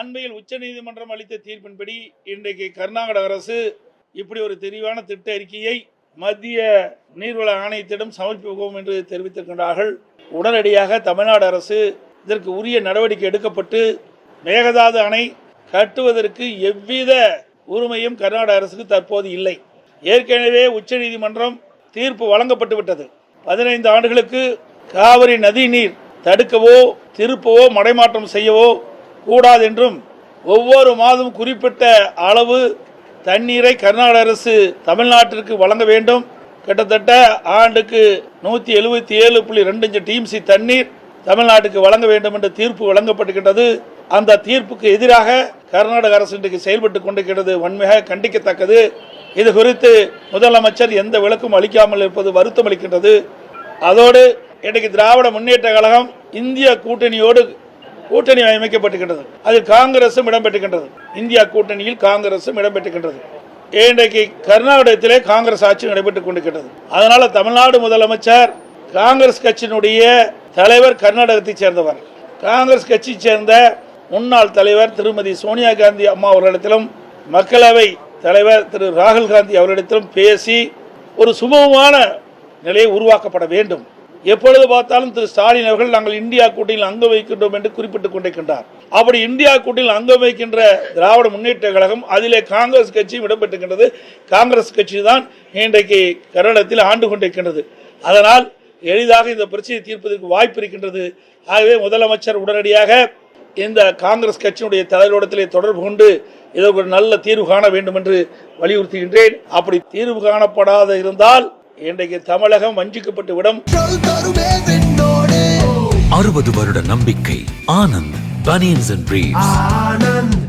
அண்மையில் உச்சநீதிமன்றம் அளித்த தீர்ப்பின்படி இன்றைக்கு கர்நாடக அரசு இப்படி ஒரு தெளிவான திட்ட அறிக்கையை மத்திய நீர்வள ஆணையத்திடம் சமர்ப்பிப்போம் என்று தெரிவித்திருக்கின்றார்கள். உடனடியாக தமிழ்நாடு அரசு இதற்கு உரிய நடவடிக்கை எடுக்கப்பட்டு மேகதாது அணை கட்டுவதற்கு எவ்வித உரிமையும் கர்நாடக அரசுக்கு தற்போது இல்லை. ஏற்கனவே உச்சநீதிமன்றம் தீர்ப்பு வழங்கப்பட்டு விட்டது. பதினைந்து ஆண்டுகளுக்கு காவிரி நதி நீர் தடுக்கவோ திருப்பவோ மடைமாற்றம் செய்யவோ கூடாது என்றும் ஒவ்வொரு மாதம் குறிப்பிட்ட அளவு தண்ணீரை கர்நாடக அரசு தமிழ்நாட்டிற்கு வழங்க வேண்டும். கிட்டத்தட்ட ஆண்டுக்கு நூற்றி எழுபத்தி ஏழு புள்ளி ரெண்டு டிஎம்சி தண்ணீர் தமிழ்நாட்டுக்கு வழங்க வேண்டும் என்ற தீர்ப்பு வழங்கப்பட்டுகின்றது அந்த தீர்ப்புக்கு எதிராக கர்நாடக அரசு இன்றைக்கு செயல்பட்டு கொண்டிருக்கிறது. வன்மையாக கண்டிக்கத்தக்கது. இது குறித்து முதலமைச்சர் எந்த விளக்கும் அளிக்காமல் இருப்பது வருத்தம் அளிக்கின்றது அதோடு இன்றைக்கு திராவிட முன்னேற்ற கழகம் இந்திய கூட்டணியோடு கூட்டணி அமைக்கப்பட்டுகின்றது அதில் காங்கிரசும் இடம்பெற்றுகின்றது இந்தியா கூட்டணியில் காங்கிரசும் இடம்பெற்றுகின்றது இன்றைக்கு கர்நாடகத்திலே காங்கிரஸ் ஆட்சி நடைபெற்றுக் கொண்டிருக்கிறது அதனால தமிழ்நாடு முதலமைச்சர் காங்கிரஸ் கட்சியினுடைய தலைவர் கர்நாடகத்தை சேர்ந்தவர். காங்கிரஸ் கட்சியை சேர்ந்த முன்னாள் தலைவர் திருமதி சோனியா காந்தி அம்மா அவர்களிடத்திலும் மக்களவை தலைவர் திரு ராகுல் காந்தி அவர்களிடத்திலும் பேசி ஒரு சுமூகமான நிலையை உருவாக்கப்பட வேண்டும். எப்பொழுது பார்த்தாலும் திரு ஸ்டாலின் அவர்கள் நாங்கள் இந்தியா கூட்டணியில் அங்கம் வைக்கின்றோம் என்று குறிப்பிட்டுக் கொண்டிருக்கின்றார். அப்படி இந்தியா கூட்டணியில் அங்கம் வைக்கின்ற திராவிட முன்னேற்ற கழகம் அதிலே காங்கிரஸ் கட்சியும் இடம்பெற்றிருக்கின்றது. காங்கிரஸ் கட்சி தான் இன்றைக்கு கர்நாடகத்தில் ஆண்டு கொண்டிருக்கின்றது. அதனால் எளிதாக இந்த பிரச்சனையை தீர்ப்பதற்கு வாய்ப்பு இருக்கின்றது. ஆகவே முதலமைச்சர் உடனடியாக இந்த காங்கிரஸ் கட்சியினுடைய தலைவரிடத்திலே தொடர்பு கொண்டு இதற்கு ஒரு நல்ல தீர்வு காண வேண்டும் என்று வலியுறுத்துகின்றேன். அப்படி தீர்வு காணப்படாத இருந்தால் இன்றைக்கு தமிழகம் வஞ்சிக்கப்பட்டு விடும். அறுபது வருட நம்பிக்கை Anand banians and briefs Anand